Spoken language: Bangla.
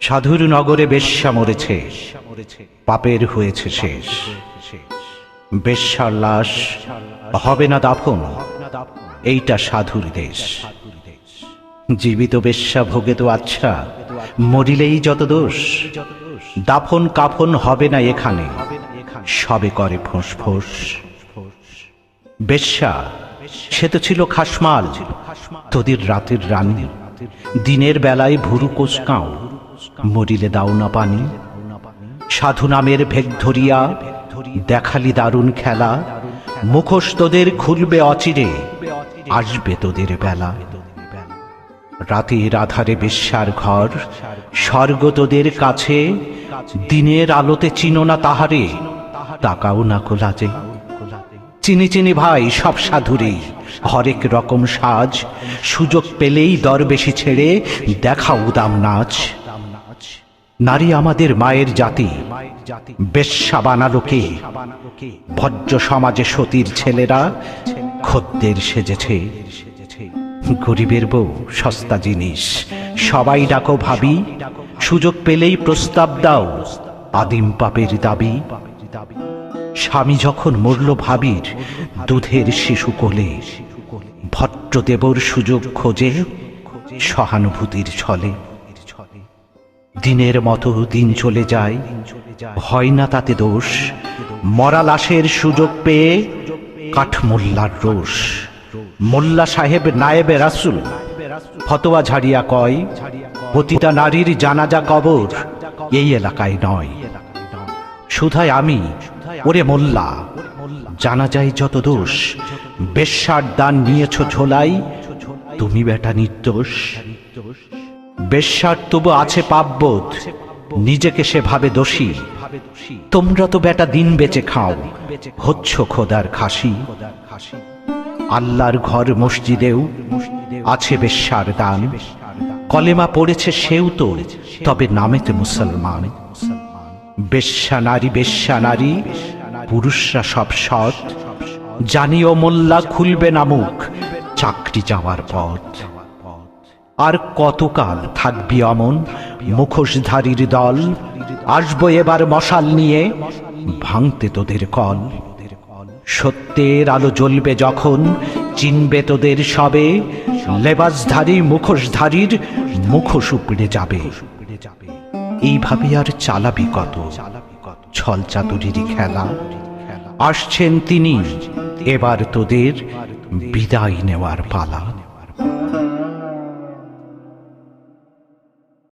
সাধুর নগরে বেশ্যা মরেছে পাপের হয়েছে শেষ। বেশ্যার লাশ। হবে না দাফন। এইটা সাধুর দেশ। জীবিত বেশ্যা ভোগে তো আচ্ছা। মরিলেই যত দোষ। দাফন কাফন হবে না এখানে। সবে করে ফোঁস ফোঁস বেশ্যা, সে তো ছিল খাসমাল। তোদের রাতের রানী। দিনের বেলায় ভুরু কোচকাও। মরিলে দাও না পানি। সাধু নামের ভেগ ধরিয়া দেখালি দারুণ খেলা। মুখোশ তোদের খুলবে অচিরে, আসবে তোদের বেলা। রাতের আধারে বিশ্বার ঘর, স্বর্গ তোদের কাছে। দিনের আলোতে চিনো না তাহারে, তাকাও না কোলাজে। চিনি চিনি ভাই সব সাধুরেই হরেক রকম সাজ। সুযোগ পেলেই দরবেশি ছেড়ে দেখা উদাম নাচ। নারী আমাদের মায়ের জাতি। বেশ্যা বানালো কে ভজ্র সমাজে সতীর ছেলেরা খদ্দের সেজেছে। গরিবের বউ, সস্তা জিনিস, সবাই ডাকো ভাবি, সুযোগ পেলেই প্রস্তাব দাও, আদিম পাপের দাবি। স্বামী যখন মরল ভাবির দুধের শিশু কোলে, ভট্টদেবর সুযোগ খোঁজে সহানুভূতির ছলে। দিনের মতো দিন চলে যায়। হয় না তাতে দোষ। মরা লাশের সুযোগ পেয়ে কাঠমোল্লার রোষ। মোল্লা সাহেব, নায়েবে রাসুল, ফতোয়া ঝাড়িয়া কয়, পতিতা নারীর জানাজা কবর এই এলাকায় নয়। শুধায় আমি, ওরে মোল্লা জানা যায় যত দোষ, বেশ্যার দান নিয়েছ ঝোলাই, তুমি বেটা নির্দোষ। বেশ্যার তবু আছে পাপবোধ, নিজেকে সে ভাবে দোষী। তোমরা তো বেটা দিন বেঁচে খাও, হচ্ছ খোদার খাসি। আল্লাহর ঘর মসজিদেও আছে বেশ্যার দান। কলেমা পড়েছে সেও তো, তবে নামেতে মুসলমান। বেশ্যা নারী বেশ্যা নারী, পুরুষরা সব সৎ। জানিও মোল্লা, খুলবে না মুখ চাকরি যাওয়ার পথ। আর কতকাল থাকবি অমন মুখোশধারীর দল, আসব এবার মশাল নিয়ে, ভাঙতে তোদের কল। সত্যের আলো জ্বলবে যখন, চিনবে তোদের সবে, লেবাসধারী, মুখোশধারীর মুখোশ উপড়ে যাবে। এইভাবে আর চালাবি কত? ছল চাতুরিরই খেলা। আসছেন তিনি, এবার তোদের বিদায় নেওয়ার পালা।